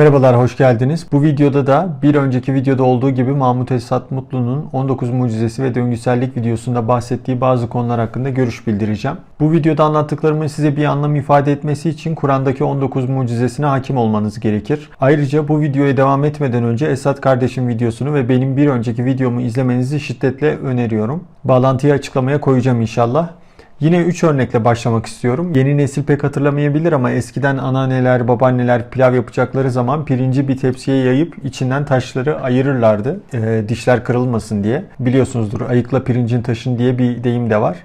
Merhabalar, hoş geldiniz. Bu videoda da bir önceki videoda olduğu gibi Mahmut Esat Mutlu'nun 19 mucizesi ve döngüsellik videosunda bahsettiği bazı konular hakkında görüş bildireceğim. Bu videoda anlattıklarımın size bir anlam ifade etmesi için Kur'an'daki 19 mucizesine hakim olmanız gerekir. Ayrıca bu videoya devam etmeden önce Esat kardeşim videosunu ve benim bir önceki videomu izlemenizi şiddetle öneriyorum. Bağlantıyı açıklamaya koyacağım inşallah. Yine 3 örnekle başlamak istiyorum. Yeni nesil pek hatırlamayabilir ama eskiden anneanneler, babaanneler pilav yapacakları zaman pirinci bir tepsiye yayıp içinden taşları ayırırlardı. E, dişler kırılmasın diye. Biliyorsunuzdur ayıkla pirincin taşın diye bir deyim de var.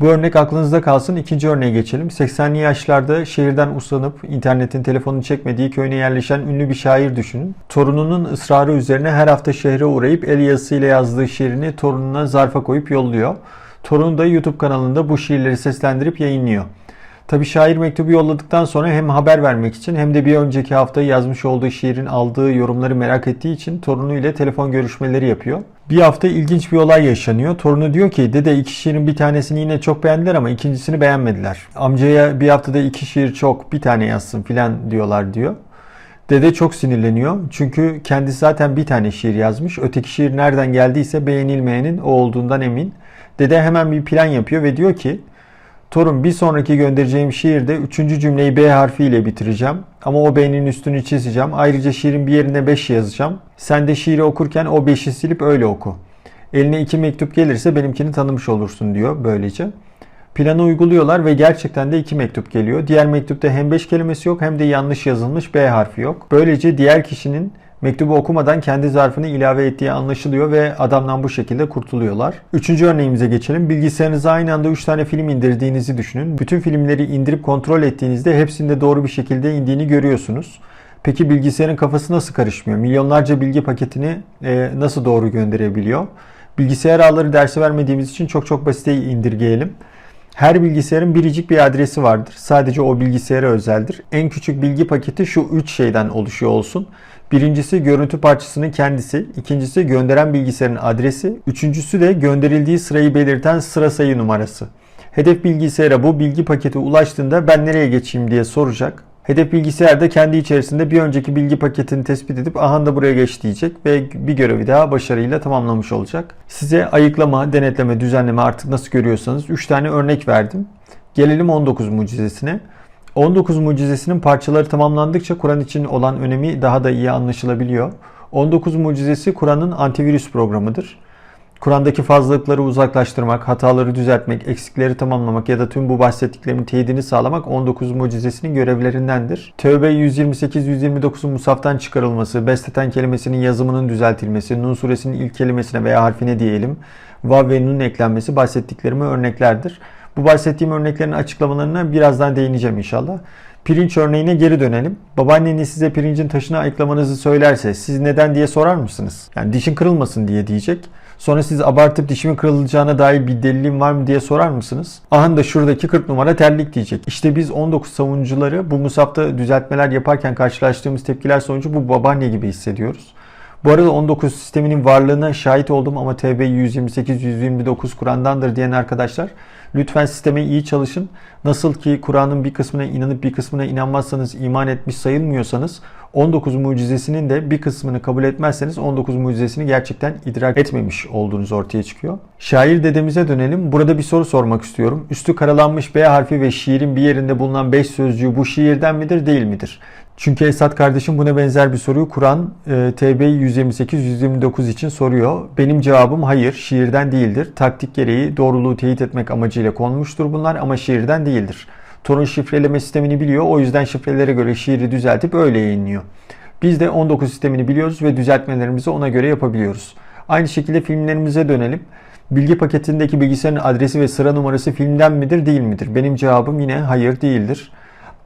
Bu örnek aklınızda kalsın. İkinci örneğe geçelim. 80'li yaşlarda şehirden usanıp internetin telefonunu çekmediği köyüne yerleşen ünlü bir şair düşünün. Torununun ısrarı üzerine her hafta şehre uğrayıp el yazısıyla yazdığı şiirini torununa zarfa koyup yolluyor. Torunu da YouTube kanalında bu şiirleri seslendirip yayınlıyor. Tabi şair mektubu yolladıktan sonra hem haber vermek için hem de bir önceki hafta yazmış olduğu şiirin aldığı yorumları merak ettiği için torunu ile telefon görüşmeleri yapıyor. Bir hafta ilginç bir olay yaşanıyor. Torunu diyor ki dede iki şiirin bir tanesini yine çok beğendiler ama ikincisini beğenmediler. Amcaya bir haftada iki şiir çok bir tane yazsın filan diyorlar diyor. Dede çok sinirleniyor. Çünkü kendisi zaten bir tane şiir yazmış. Öteki şiir nereden geldiyse beğenilmeyenin o olduğundan emin. Dede hemen bir plan yapıyor ve diyor ki Torun bir sonraki göndereceğim şiirde üçüncü cümleyi B harfiyle bitireceğim. Ama o B'nin üstünü çizeceğim. Ayrıca şiirin bir yerine 5 yazacağım. Sen de şiiri okurken o 5'i silip öyle oku. Eline iki mektup gelirse benimkini tanımış olursun diyor böylece. Planı uyguluyorlar ve gerçekten de iki mektup geliyor. Diğer mektupta hem 5 kelimesi yok hem de yanlış yazılmış B harfi yok. Böylece diğer kişinin mektubu okumadan kendi zarfını ilave ettiği anlaşılıyor ve adamdan bu şekilde kurtuluyorlar. Üçüncü örneğimize geçelim. Bilgisayarınıza aynı anda 3 tane film indirdiğinizi düşünün. Bütün filmleri indirip kontrol ettiğinizde hepsinde doğru bir şekilde indiğini görüyorsunuz. Peki bilgisayarın kafası nasıl karışmıyor? Milyonlarca bilgi paketini e, nasıl doğru gönderebiliyor? Bilgisayar ağları dersi vermediğimiz için çok çok basite indirgeyelim. Her bilgisayarın biricik bir adresi vardır. Sadece o bilgisayara özeldir. En küçük bilgi paketi şu 3 şeyden oluşuyor olsun. Birincisi görüntü parçasının kendisi, ikincisi gönderen bilgisayarın adresi, üçüncüsü de gönderildiği sırayı belirten sıra sayı numarası. Hedef bilgisayara bu bilgi paketi ulaştığında ben nereye geçeyim diye soracak. Hedef bilgisayar da kendi içerisinde bir önceki bilgi paketini tespit edip aha da buraya geç diyecek ve bir görevi daha başarıyla tamamlamış olacak. Size ayıklama, denetleme, düzenleme artık nasıl görüyorsanız 3 tane örnek verdim. Gelelim 19 mucizesine. 19 mucizesinin parçaları tamamlandıkça Kur'an için olan önemi daha da iyi anlaşılabiliyor. 19 mucizesi Kur'an'ın antivirüs programıdır. Kur'an'daki fazlalıkları uzaklaştırmak, hataları düzeltmek, eksikleri tamamlamak ya da tüm bu bahsettiklerimin teyidini sağlamak 19 mucizesinin görevlerindendir. Tövbe 128-129'un musaftan çıkarılması, besteten kelimesinin yazımının düzeltilmesi, Nun suresinin ilk kelimesine veya harfine diyelim, vav ve nun eklenmesi bahsettiklerime örneklerdir. Bu bahsettiğim örneklerin açıklamalarına birazdan değineceğim inşallah. Pirinç örneğine geri dönelim. Babaanneniz size pirincin taşını ayıklamanızı söylerse siz neden diye sorar mısınız? Yani dişin kırılmasın diye diyecek. Sonra siz abartıp dişimin kırılacağına dair bir delilin var mı diye sorar mısınız? Aha da şuradaki 40 numara terlik diyecek. İşte biz 19 savunucuları bu musafta düzeltmeler yaparken karşılaştığımız tepkiler sonucu bu babaanne gibi hissediyoruz. Bu arada 19 sisteminin varlığına şahit oldum ama TB 128-129 Kur'an'dandır diyen arkadaşlar lütfen sisteme iyi çalışın. Nasıl ki Kur'an'ın bir kısmına inanıp bir kısmına inanmazsanız iman etmiş sayılmıyorsanız 19 mucizesinin de bir kısmını kabul etmezseniz 19 mucizesini gerçekten idrak etmemiş olduğunuz ortaya çıkıyor. Şair dedemize dönelim. Burada bir soru sormak istiyorum. Üstü karalanmış B harfi ve şiirin bir yerinde bulunan 5 sözcüğü bu şiirden midir değil midir? Çünkü Esat kardeşim buna benzer bir soruyu Kur'an e, TB 128-129 için soruyor. Benim cevabım hayır, şiirden değildir. Taktik gereği doğruluğu teyit etmek amacıyla konmuştur bunlar ama şiirden değildir. Torun şifreleme sistemini biliyor. O yüzden şifrelere göre şiiri düzeltip öyle yayınlıyor. Biz de 19 sistemini biliyoruz ve düzeltmelerimizi ona göre yapabiliyoruz. Aynı şekilde filmlerimize dönelim. Bilgi paketindeki bilgisayarın adresi ve sıra numarası filmden midir değil midir? Benim cevabım yine hayır değildir.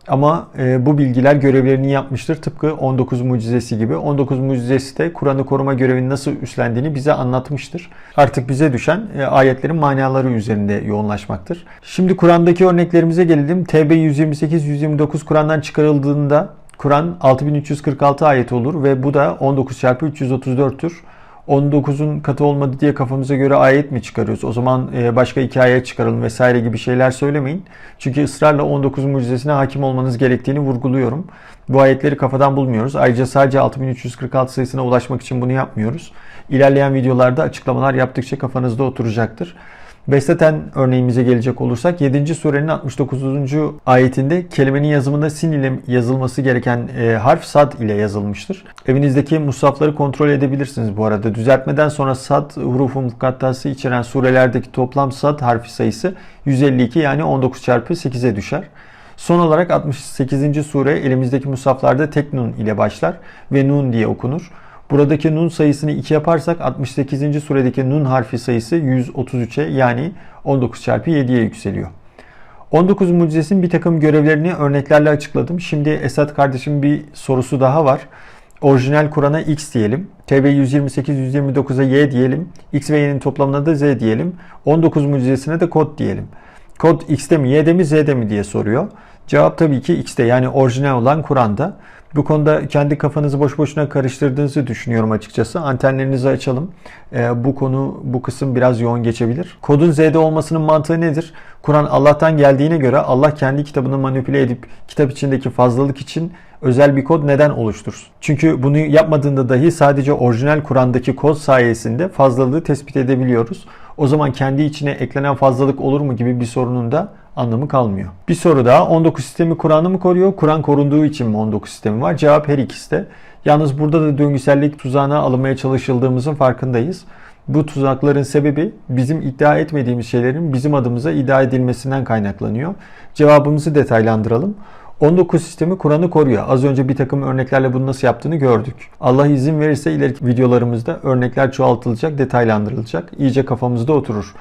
Ama e, bu bilgiler görevlerini yapmıştır. Tıpkı 19 mucizesi gibi. 19 mucizesi de Kur'an'ı koruma görevini nasıl üstlendiğini bize anlatmıştır. Artık bize düşen e, ayetlerin manaları üzerinde yoğunlaşmaktır. Şimdi Kur'an'daki örneklerimize gelelim. TB 128-129 Kur'an'dan çıkarıldığında Kur'an 6346 ayet olur ve bu da 19 çarpı 334'tür. 19'un katı olmadı diye kafamıza göre ayet mi çıkarıyoruz? O zaman e, başka iki ayet çıkaralım vesaire gibi şeyler söylemeyin. Çünkü ısrarla 19 mucizesine hakim olmanız gerektiğini vurguluyorum. Bu ayetleri kafadan bulmuyoruz. Ayrıca sadece 6346 sayısına ulaşmak için bunu yapmıyoruz. İlerleyen videolarda açıklamalar yaptıkça kafanızda oturacaktır. Besleten örneğimize gelecek olursak 7. surenin 69. ayetinde kelimenin yazımında sin ile yazılması gereken e, harf sad ile yazılmıştır. Evinizdeki musafları kontrol edebilirsiniz bu arada. Düzeltmeden sonra sad hurufu mukattası içeren surelerdeki toplam sad harfi sayısı 152 yani 19 çarpı 8'e düşer. Son olarak 68. sure elimizdeki musaflarda tek nun ile başlar ve nun diye okunur. Buradaki nun sayısını 2 yaparsak 68. suredeki nun harfi sayısı 133'e yani 19 çarpı 7'ye yükseliyor. 19 mucizesinin bir takım görevlerini örneklerle açıkladım. Şimdi Esat kardeşim bir sorusu daha var. Orijinal Kur'an'a X diyelim. TB 128 129'a Y diyelim. X ve Y'nin toplamına da Z diyelim. 19 mucizesine de kod diyelim. Kod X'te mi Y'de mi Z'de mi diye soruyor. Cevap tabii ki X'te yani orijinal olan Kur'an'da. Bu konuda kendi kafanızı boş boşuna karıştırdığınızı düşünüyorum açıkçası. Antenlerinizi açalım. Ee, bu konu, bu kısım biraz yoğun geçebilir. Kodun Z'de olmasının mantığı nedir? Kur'an Allah'tan geldiğine göre Allah kendi kitabını manipüle edip kitap içindeki fazlalık için özel bir kod neden oluştursun? Çünkü bunu yapmadığında dahi sadece orijinal Kur'an'daki kod sayesinde fazlalığı tespit edebiliyoruz. O zaman kendi içine eklenen fazlalık olur mu gibi bir sorunun da anlamı kalmıyor. Bir soru daha 19 sistemi Kur'an'ı mı koruyor? Kur'an korunduğu için mi 19 sistemi var? Cevap her ikisi de. Yalnız burada da döngüsellik tuzağına alınmaya çalışıldığımızın farkındayız. Bu tuzakların sebebi bizim iddia etmediğimiz şeylerin bizim adımıza iddia edilmesinden kaynaklanıyor. Cevabımızı detaylandıralım. 19 sistemi Kur'an'ı koruyor. Az önce bir takım örneklerle bunu nasıl yaptığını gördük. Allah izin verirse ileriki videolarımızda örnekler çoğaltılacak, detaylandırılacak. İyice kafamızda oturur.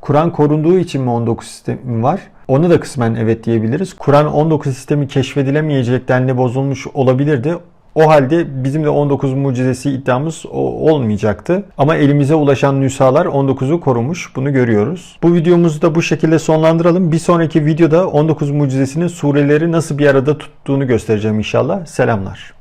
Kur'an korunduğu için mi 19 sistemi var? Onu da kısmen evet diyebiliriz. Kur'an 19 sistemi keşfedilemeyecek denli bozulmuş olabilirdi. O halde bizim de 19 mucizesi iddiamız olmayacaktı. Ama elimize ulaşan nüshalar 19'u korumuş. Bunu görüyoruz. Bu videomuzu da bu şekilde sonlandıralım. Bir sonraki videoda 19 mucizesinin sureleri nasıl bir arada tuttuğunu göstereceğim inşallah. Selamlar.